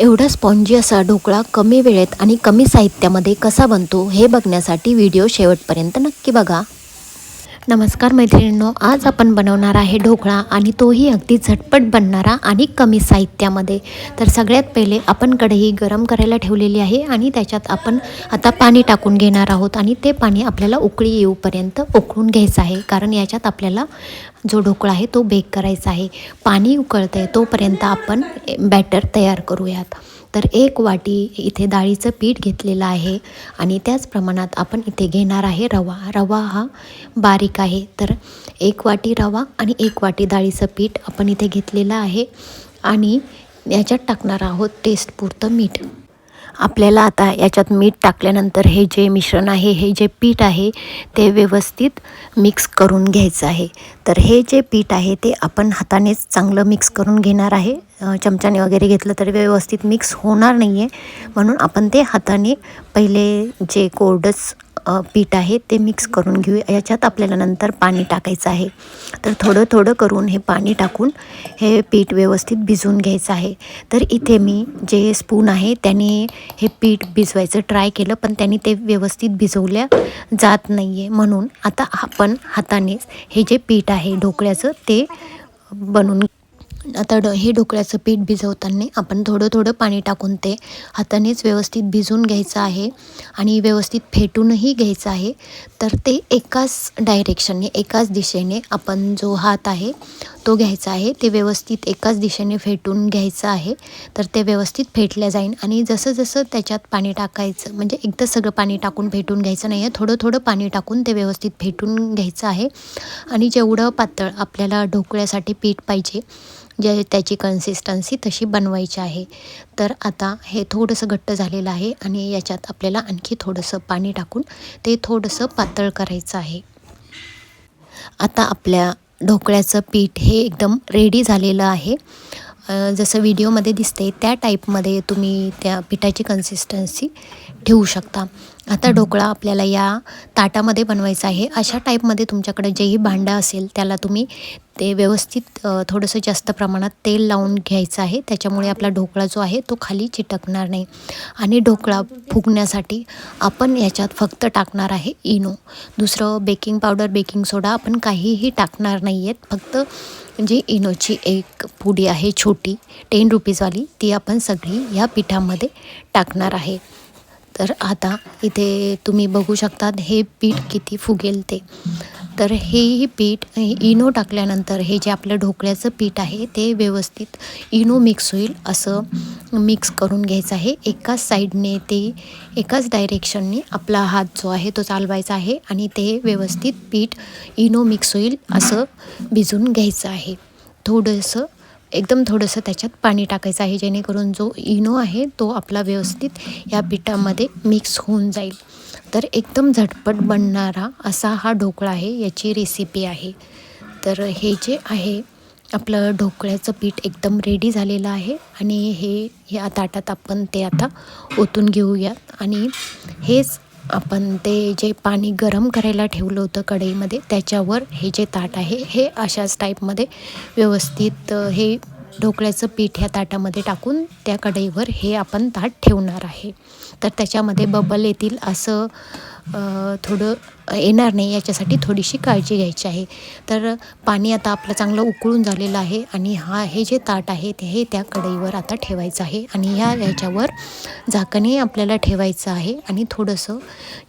एवढा स्पॉन्जी असा ढोकळा कमी वेळेत आणि कमी साहित्यामध्ये कसा बनतो हे बघण्यासाठी व्हिडिओ शेवटपर्यंत नक्की बघा. नमस्कार मैत्रिणींनो आज आपण बनवणार आहे ढोकळा आणि तोही अगदी झटपट बनणारा आणि कमी साहित्यामध्ये. तर सगळ्यात पहिले आपण कढई गरम करायला ठेवलेली आहे आणि त्याच्यात आपण आता पाणी टाकून घेणार आहोत आणि ते पाणी आपल्याला उकळी येऊपर्यंत उकळून घ्यायचं आहे. कारण याच्यात आपल्याला जो ढोकळा आहे तो बेक करायचा आहे. पाणी उकळतं आहे तोपर्यंत आपण बॅटर तयार करूयात. तर एक वाटी इथे डाळीचं पीठ घेतलेलं आहे आणि त्याच प्रमाणात आपण इथे घेणार आहे रवा. रवा हा बारीक आहे. तर एक वाटी रवा आणि एक वाटी डाळीचं पीठ आपण इथे घेतलेलं आहे आणि याच्यात टाकणार आहोत टेस्टपुरतं मीठ. आपल्याला आता याच्यात मीठ टाकल्यानंतर हे जे मिश्रण आहे हे जे पीठ आहे ते व्यवस्थित मिक्स करून घ्यायचं आहे. तर हे जे पीठ आहे ते आपण हातानेच चांगलं मिक्स करून घेणार आहे. चमच्याने वगैरे घेतलं तर व्यवस्थित मिक्स होणार नाही आहे म्हणून आपण ते हाताने पहिले जे कोरडंच पीठ आहे ते मिक्स करून घेऊ याच्यात आपल्याला नंतर पाणी टाकायचं आहे. तर थोडं थोडं करून हे पाणी टाकून हे पीठ व्यवस्थित भिजवून घ्यायचं आहे. तर इथे मी जे स्पून आहे त्याने हे पीठ भिजवायचं ट्राय केलं पण त्याने ते व्यवस्थित भिजवल्या जात नाही आहे म्हणून आता आपण हातानेच हे जे पीठ आहे ढोकळ्याचं ते बनवून आता ड हे ढोकळ्याचं पीठ भिजवताना आपण थोडं थोडं पाणी टाकून ते हातानेच व्यवस्थित भिजून घ्यायचं आहे आणि व्यवस्थित फेटूनही घ्यायचं आहे. तर ते एकाच डायरेक्शनने एकाच दिशेने आपण जो हात आहे तो घ्यायचा आहे. ते व्यवस्थित एकाच दिशेने फेटून घ्यायचं आहे. तर ते व्यवस्थित फेटल्या जाईल आणि जसं जसं त्याच्यात पाणी टाकायचं म्हणजे एकदा सगळं पाणी टाकून फेटून घ्यायचं नाही आहे थोडं थोडं पाणी टाकून ते व्यवस्थित फेटून घ्यायचं आहे. आणि जेवढं पातळ आपल्याला ढोकळ्यासाठी पीठ पाहिजे जे त्याची कन्सिस्टन्सी तशी बनवायची आहे. तर आता हे थोडंसं घट्ट झालेलं आहे आणि याच्यात आपल्याला आणखी थोडंसं पाणी टाकून ते थोडंसं पातळ करायचं आहे. आता आपल्या ढोकळ्याचं पीठ हे एकदम रेडी झालेलं आहे. जसं व्हिडिओमध्ये दिसते त्या टाईपमध्ये तुम्ही त्या पिठाची कन्सिस्टन्सी ठेवू शकता. आता ढोकळा आपल्याला या ताटामध्ये बनवायचा आहे. अशा टाईपमध्ये तुमच्याकडे जेही भांडं असेल त्याला तुम्ही ते व्यवस्थित थोडंसं जास्त प्रमाणात तेल लावून घ्यायचं आहे. त्याच्यामुळे आपला ढोकळा जो आहे तो खाली चिटकणार नाही. आणि ढोकळा फुगण्यासाठी आपण याच्यात फक्त टाकणार आहे इनो. दुसरं बेकिंग पावडर बेकिंग सोडा आपण काहीही टाकणार नाही आहेत फक्त म्हणजे इनोची एक पुडी आहे छोटी टेन रुपीजवाली ती आपण सगळी या पिठामध्ये टाकणार आहे. तर आता इथे तुम्ही बघू शकतात हे पीठ किती फुगेल ते. तर हेही पीठ इनो टाकल्यानंतर हे जे आपलं ढोकळ्याचं पीठ आहे ते व्यवस्थित इनो मिक्स होईल असं मिक्स करून घ्यायचं आहे. एकाच साईडने ते एकाच डायरेक्शनने आपला हात जो आहे तो चालवायचा आहे आणि ते व्यवस्थित पीठ इनो मिक्स होईल असं भिजून घ्यायचं आहे. थोडंसं एकदम थोडंसं त्याच्यात पाणी टाकायचं आहे जेणेकरून जो इनो आहे तो आपला व्यवस्थित या पिठामध्ये मिक्स होऊन जाईल. तर एकदम झटपट बनणारा असा हा ढोकळा आहे याची रेसिपी आहे. तर हे जे आहे आपलं ढोकळ्याचं पीठ एकदम रेडी झालेलं आहे आणि हे या ताटात आपण ते आता ओतून घेऊयात. आणि हेच आपण ते जे पाणी गरम करायला ठेवलं होतं कढईमध्ये त्याच्यावर हे जे ताट आहे हे अशाच टाईपमध्ये व्यवस्थित हे ढोकळ्याचं पीठ ह्या ताटामध्ये टाकून त्या कढईवर हे आपण ताट ठेवणार आहे. तर त्याच्यामध्ये बबल येतील असं थोडं येणार नाही याच्यासाठी थोडीशी काळजी घ्यायची आहे. तर पाणी आता आपलं चांगलं उकळून झालेलं आहे आणि हा हे जे ताट आहे ते हे त्या कढईवर आता ठेवायचं आहे आणि ह्या ह्याच्यावर झाकणही आपल्याला ठेवायचं आहे आणि थोडंसं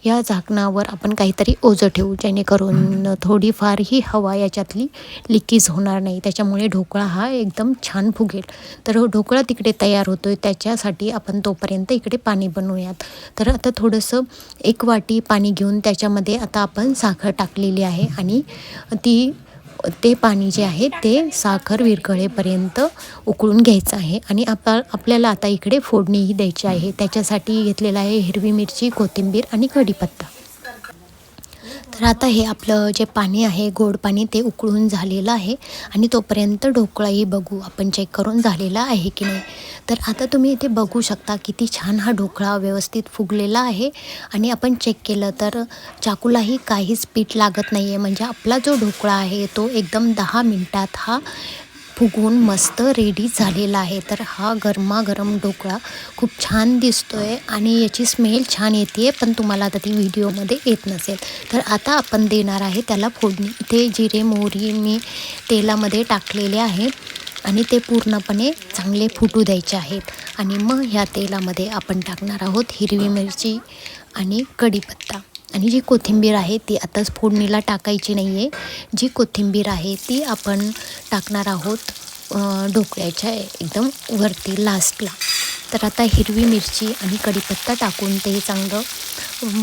या झाकणावर आपण काहीतरी ओझं ठेवू जेणेकरून थोडीफार ही हवा याच्यातली लिकीज होणार नाही. त्याच्यामुळे ढोकळा हा एकदम छान फुगेल. तर ढोकळा तिकडे तयार होतो आहे त्याच्यासाठी आपण तोपर्यंत इकडे पाणी बनवूयात. तर आता थोडंसं एक वाटी पाणी घेऊन त्याच्यामध्ये आता आपण साखर टाकलेली आहे आणि ती ते पाणी जे आहे ते साखर विरघळेपर्यंत उकळून घ्यायचं आहे. आणि आपा आपल्याला आता इकडे फोडणीही द्यायची आहे. त्याच्यासाठी घेतलेलं आहे हिरवी मिरची कोथिंबीर आणि कढीपत्ता. तर आता हे आपलं जे पाणी आहे गोड पाणी ते उकळून झालेलं आहे आणि तोपर्यंत ढोकळाही बघू आपण चेक करून झालेला आहे की नाही. तर आता तुम्ही इथे बघू शकता किती छान हा ढोकळा व्यवस्थित फुगलेला आहे आणि आपण चेक केलं तर चाकूलाही काहीच पीठ लागत नाही आहे म्हणजे आपला जो ढोकळा आहे तो एकदम दहा मिनटात हा फुगून मस्त रेडी झालेला आहे. तर हा गरमागरम ढोकळा खूप छान दिसतो आहे आणि याची स्मेल छान येते पण तुम्हाला आता ती व्हिडिओमध्ये येत नसेल. तर आता आपण देणार आहे त्याला फोडणी. ते जिरे मोहरी मी तेलामध्ये टाकलेले आहे आणि ते पूर्णपणे चांगले फुटू द्यायचे आहेत. आणि मग ह्या तेलामध्ये आपण टाकणार आहोत हिरवी मिरची आणि कढीपत्ता. आणि जी कोथिंबीर आहे ती आताच फोडणीला टाकायची नाही आहे जी कोथिंबीर आहे ती आपण टाकणार आहोत ढोकळ्याच्या एकदम वरती लास्टला तर आता हिरवी मिरची आणि कढीपत्ता टाकून ते चांगलं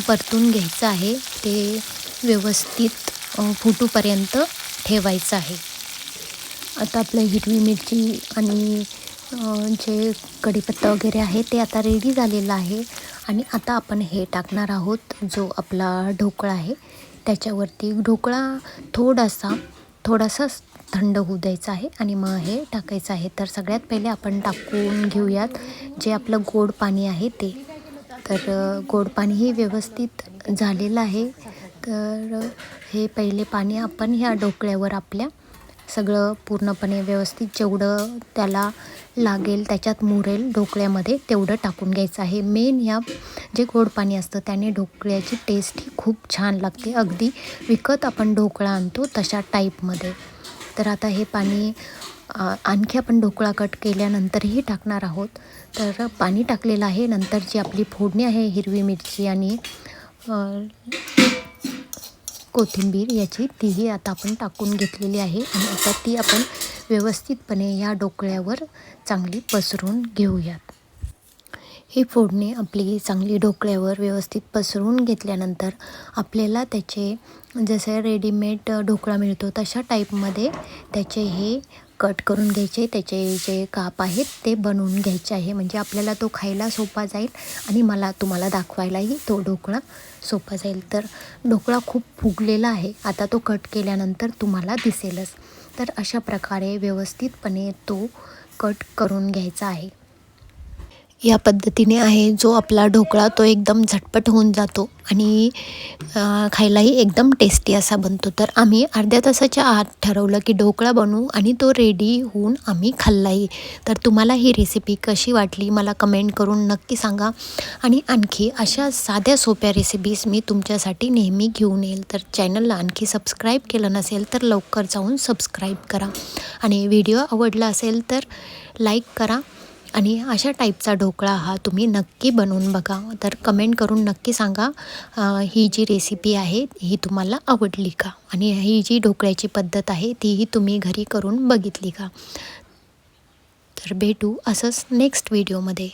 परतून घ्यायचं आहे. ते व्यवस्थित फुटूपर्यंत ठेवायचं आहे. आता आपलं हिरवी मिरची आणि जे कढीपत्ता वगैरे आहे ते आता रेडी झालेलं आहे. आणि आता आपण हे टाकणार आहोत जो आपला ढोकळा आहे. त्याच्यावरती ढोकळा थोडासा थोडासा थंड होऊ द्यायचा आहे. आणि मग हे टाकायचं आहे. तर सगळ्यात पहिले आपण टाकून घेऊयात जे आपलं गोड पाणी आहे ते. तर गोड पाणीही व्यवस्थित झालेलं आहे. तर हे पहिले पाणी आपण ह्या ढोकळ्यावर आपल्या सगळं पूर्णपणे व्यवस्थित जेवढं त्याला लागेल त्याच्यात मुरेल ढोकळ्यामध्ये तेवढं टाकून घ्यायचं आहे. मेन ह्या जे गोड पाणी असतं त्याने ढोकळ्याची टेस्ट ही खूप छान लागते. अगदी विकत आपण ढोकळा आणतो तशा टाईपमध्ये तर आता हे पाणी आणखी आपण ढोकळा कट केल्यानंतरही टाकणार आहोत. तर पाणी टाकलेलं आहे. नंतर जी आपली फोडणी आहे हिरवी मिरची आणि कोथिंबीर याची तीही आता आपण टाकून घेतलेली आहे आणि आता ती आपण व्यवस्थितपणे या ढोकळ्यावर चांगली पसरून घेऊयात. ही फोडणी आपली चांगली ढोकळ्यावर व्यवस्थित पसरून घेतल्यानंतर आपल्याला त्याचे जसे रेडीमेड ढोकळा मिळतो तशा टाईपमध्ये त्याचे हे कट करून घ्यायचे त्याचे जे काप आहेत ते बनवून घ्यायचे आहे. म्हणजे आपल्याला तो खायला सोपा जाईल आणि मला तुम्हाला दाखवायलाही तो ढोकळा सोपा जाईल. तर ढोकळा खूप फुगलेला आहे. आता तो कट केल्यानंतर तुम्हाला दिसेलच. तर अशा प्रकारे व्यवस्थितपणे तो कट करून घ्यायचा आहे. या पद्धतीने आहे. जो आपला ढोकळा तो एकदम झटपट होऊन जातो आणि खायलाही एकदम टेस्टी असा बनतो. तर आम्ही अर्ध्या तासाच्या आत ठरवलं की ढोकळा बनवू आणि तो रेडी होऊन आम्ही खाल्लाही. तर तुम्हाला ही रेसिपी कशी वाटली मला कमेंट करून नक्की सांगा. आणि आणखी अशा साध्या सोप्या रेसिपीज मी तुमच्यासाठी नेहमी घेऊन येईल. तर चॅनलला आणखी सबस्क्राईब केलं नसेल तर लवकर जाऊन सबस्क्राईब करा. आणि व्हिडिओ आवडला असेल तर लाईक करा. आणि अशा टाईपचा ढोकळा हा तुम्ही नक्की बनवून बघा. तर कमेंट करून नक्की सांगा ही जी रेसिपी आहे ही तुम्हाला आवडली का? आणि ही जी ढोकळ्याची पद्धत आहे तीही तुम्ही घरी करून बघितली का? तर भेटू असंच नेक्स्ट व्हिडिओमध्ये